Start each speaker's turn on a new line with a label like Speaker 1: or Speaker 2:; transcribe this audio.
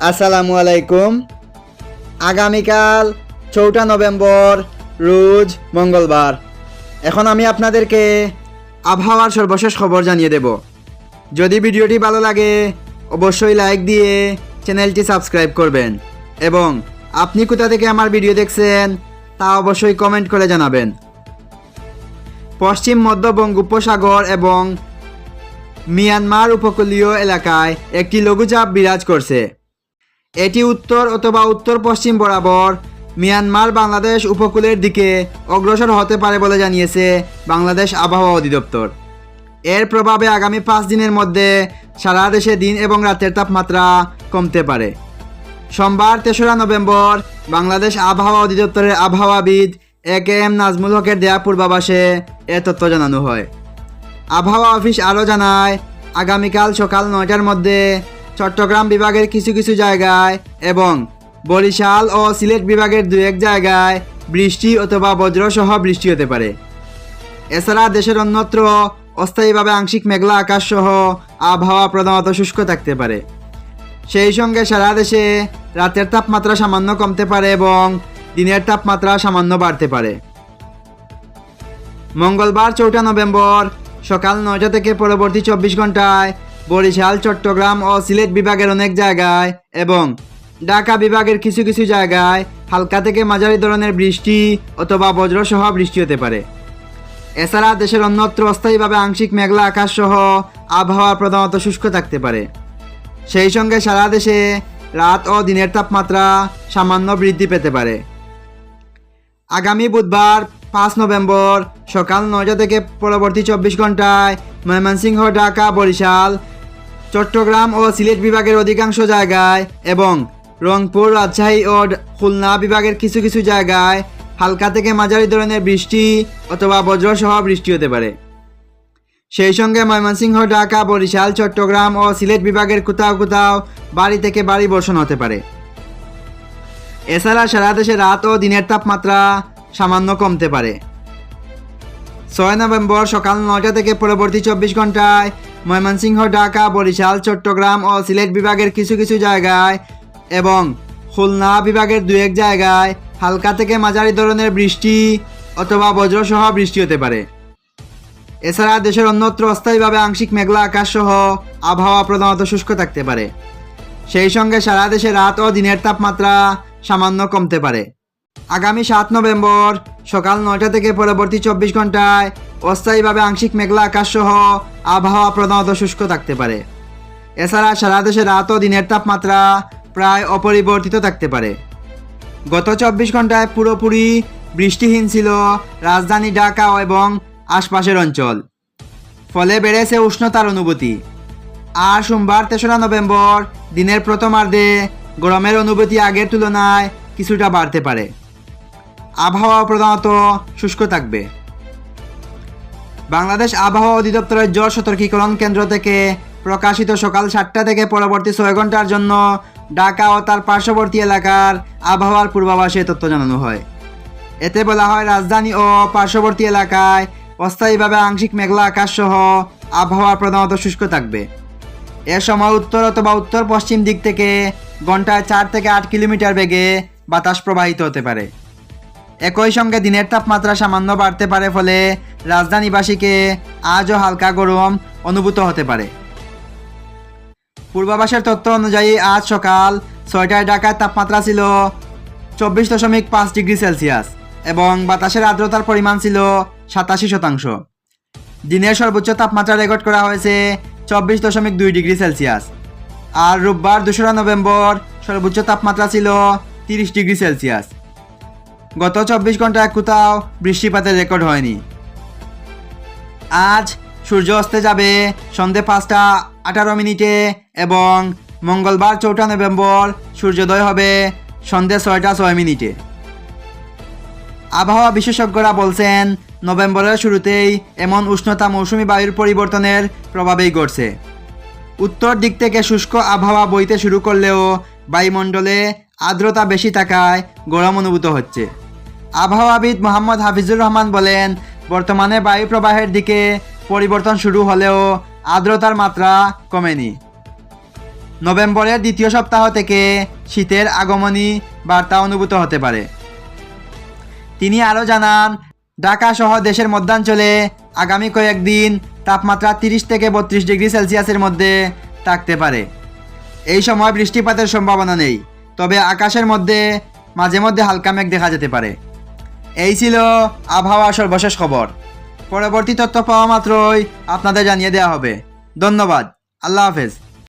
Speaker 1: আসসালামু আলাইকুম। আগামীকাল চৌঠা নভেম্বর, রোজ মঙ্গলবার। এখন আমি আপনাদেরকে আবহাওয়ার সর্বশেষ খবর জানিয়ে দেব। যদি ভিডিওটি ভালো লাগে, অবশ্যই লাইক দিয়ে চ্যানেলটি সাবস্ক্রাইব করবেন এবং আপনি কোথা থেকে আমার ভিডিও দেখছেন, তা অবশ্যই কমেন্ট করে জানাবেন। পশ্চিম, মধ্য বঙ্গোপসাগর এবং মিয়ানমার উপকূলীয় এলাকায় একটি লঘুচাপ বিরাজ করছে। এটি উত্তর অথবা উত্তর পশ্চিম বরাবর মিয়ানমার বাংলাদেশ উপকূলের দিকে অগ্রসর হতে পারে বলে জানিয়েছে বাংলাদেশ আবহাওয়া অধিদপ্তর। এর প্রভাবে আগামী পাঁচ দিনের মধ্যে সারা দেশে দিন এবং রাতের তাপমাত্রা কমতে পারে। সোমবার তেসরা নভেম্বর বাংলাদেশ আবহাওয়া অধিদপ্তরের আবহাওয়াবিদ এ কে এম নাজমুল হকের দেয়া পূর্বাভাসে এ তথ্য জানানো হয়। আবহাওয়া অফিস আরও জানায়, আগামীকাল সকাল নয়টার মধ্যে চট্টগ্রাম বিভাগের কিছু কিছু জায়গায় এবং বরিশাল ও সিলেট বিভাগের দু এক জায়গায় বৃষ্টি অথবা বজ্রসহ বৃষ্টি হতে পারে। এছাড়া দেশের অন্যত্র অস্থায়ীভাবে আংশিক মেঘলা আকাশ সহ আবহাওয়া প্রধানত শুষ্ক থাকতে পারে। সেই সঙ্গে সারা দেশে রাতের তাপমাত্রা সামান্য কমতে পারে এবং দিনের তাপমাত্রা সামান্য বাড়তে পারে। মঙ্গলবার চৌঠা নভেম্বর সকাল নয়টা থেকে পরবর্তী চব্বিশ ঘন্টায় বরিশাল, চট্টগ্রাম ও সিলেট বিভাগের অনেক জায়গায় এবং ঢাকা বিভাগের কিছু কিছু জায়গায় হালকা থেকে মাঝারি ধরনের বৃষ্টি অথবা বজ্রসহ বৃষ্টি হতে পারে। এছাড়া দেশের অন্যত্র অস্থায়ীভাবে আংশিক মেঘলা আকাশ সহ আবহাওয়া প্রধানত শুষ্ক থাকতে পারে। সেই সঙ্গে সারা দেশে রাত ও দিনের তাপমাত্রা সামান্য বৃদ্ধি পেতে পারে। আগামী বুধবার, পাঁচ নভেম্বর সকাল নয়টা থেকে পরবর্তী চব্বিশ ঘন্টায় ময়মনসিংহ, ঢাকা, বরিশাল চট্টগ্রাম ও সিলেট বিভাগের অধিকাংশ জায়গায় এবং রংপুর, রাজশাহী ও খুলনা বিভাগের কিছু কিছু জায়গায় হালকা থেকে মাঝারি ধরনের বৃষ্টি অথবা বজ্রসহ বৃষ্টি হতে পারে। সেই সঙ্গে ময়মনসিংহ, ঢাকা, বরিশাল, চট্টগ্রাম ও সিলেট বিভাগের কোথাও কোথাও বাড়ি থেকে বাড়ি বর্ষণ হতে পারে। এছাড়া সারা দেশে রাত ও দিনের তাপমাত্রা সামান্য কমতে পারে। ছয় নভেম্বর সকাল নয়টা থেকে পরবর্তী চব্বিশ ঘন্টায় ময়মনসিংহ, ঢাকা, বরিশাল, চট্টগ্রাম ও সিলেট বিভাগের কিছু কিছু জায়গায় এবং খুলনা বিভাগের দু এক জায়গায় হালকা থেকে মাঝারি ধরনের বৃষ্টি অথবা বজ্রসহ বৃষ্টি হতে পারে। এছাড়া দেশের অন্যত্র অস্থায়ীভাবে আংশিক মেঘলা আকাশ সহ আবহাওয়া প্রধানত শুষ্ক থাকতে পারে। সেই সঙ্গে সারা দেশে রাত ও দিনের তাপমাত্রা সামান্য কমতে পারে। আগামী সাত নভেম্বর সকাল নয়টা থেকে পরবর্তী চব্বিশ ঘন্টায় অস্থায়ীভাবে আংশিক মেঘলা আকাশ সহ আবহাওয়া প্রধানত শুষ্ক থাকতে পারে। এছাড়া সারা দেশে রাত ও দিনের তাপমাত্রা প্রায় অপরিবর্তিত থাকতে পারে। গত চব্বিশ ঘন্টায় পুরোপুরি বৃষ্টিহীন ছিল রাজধানী ঢাকা এবং আশপাশের অঞ্চল। ফলে বেড়েছে উষ্ণতার অনুভূতি। আর সোমবার তেসরা নভেম্বর দিনের প্রথমার্ধে গরমের অনুভূতি আগের তুলনায় কিছুটা বাড়তে পারে। আবহাওয়া প্রধানত শুষ্ক থাকবে। বাংলাদেশ আবহাওয়া অধিদপ্তরের জ্বর সতর্কীকরণ কেন্দ্র থেকে প্রকাশিত সকাল সাতটা থেকে পরবর্তী ছয় ঘণ্টার জন্য ঢাকা ও তার পার্শ্ববর্তী এলাকার আবহাওয়ার পূর্বাভাসে তথ্য জানানো হয়। এতে বলা হয়, রাজধানী ও পার্শ্ববর্তী এলাকায় অস্থায়ীভাবে আংশিক মেঘলা আকাশ সহ আবহাওয়া প্রধানত শুষ্ক থাকবে। এ সময় উত্তর অথবা উত্তর পশ্চিম দিক থেকে ঘন্টায় চার থেকে আট কিলোমিটার বেগে বাতাস প্রবাহিত হতে পারে। একই সঙ্গে দিনের তাপমাত্রা সামান্য বাড়তে পারে ফলে রাজধানীবাসীকে আজও হালকা গরম অনুভূত হতে পারে। পূর্বাভাসের তথ্য অনুযায়ী আজ সকাল ছয়টায় ঢাকার তাপমাত্রা ছিল চব্বিশ দশমিক পাঁচ ডিগ্রি সেলসিয়াস এবং বাতাসের আর্দ্রতার পরিমাণ ছিল সাতাশি শতাংশ। দিনের সর্বোচ্চ তাপমাত্রা রেকর্ড করা হয়েছে চব্বিশ দশমিক দুই ডিগ্রি সেলসিয়াস। আর রোববার দোসরা নভেম্বর সর্বোচ্চ তাপমাত্রা ছিল তিরিশ ডিগ্রি সেলসিয়াস। গত চব্বিশ ঘন্টায় কোথাও বৃষ্টিপাতের রেকর্ড হয়নি। আজ সূর্য অস্তে যাবে সন্ধে পাঁচটা আঠারো মিনিটে এবং মঙ্গলবার চৌঠা নভেম্বর সূর্যোদয় হবে সন্ধে ছয়টা ছয় মিনিটে। আবহাওয়া বিশেষজ্ঞরা বলছেন, নভেম্বরের শুরুতেই এমন উষ্ণতা মৌসুমি বায়ুর পরিবর্তনের প্রভাবেই ঘটছে। উত্তর দিক থেকে শুষ্ক আবহাওয়া বইতে শুরু করলেও বায়ুমণ্ডলে আর্দ্রতা বেশি থাকায় গরম অনুভূত হচ্ছে। আবহাওয়াবিদ মোহাম্মদ হাফিজুর রহমান বলেন, বর্তমানে বায়ু প্রবাহের দিকে পরিবর্তন শুরু হলেও আর্দ্রতার মাত্রা কমেনি। নভেম্বরের দ্বিতীয় সপ্তাহ থেকে শীতের আগমনী বার্তা অনুভূত হতে পারে। তিনি আরও জানান, ঢাকা সহ দেশের মধ্যাঞ্চলে আগামী কয়েকদিন তাপমাত্রা তিরিশ থেকে বত্রিশ ডিগ্রি সেলসিয়াসের মধ্যে থাকতে পারে। এই সময় বৃষ্টিপাতের সম্ভাবনা নেই, তবে আকাশের মধ্যে, মাঝে মধ্যে হালকা মেঘ দেখা যেতে পারে। এই ছিল আবহাওয়া সর্বশেষ খবর। পরবর্তী তথ্য পাওয়া মাত্রই আপনাদের জানিয়ে দেওয়া হবে। ধন্যবাদ। আল্লাহ হাফেজ।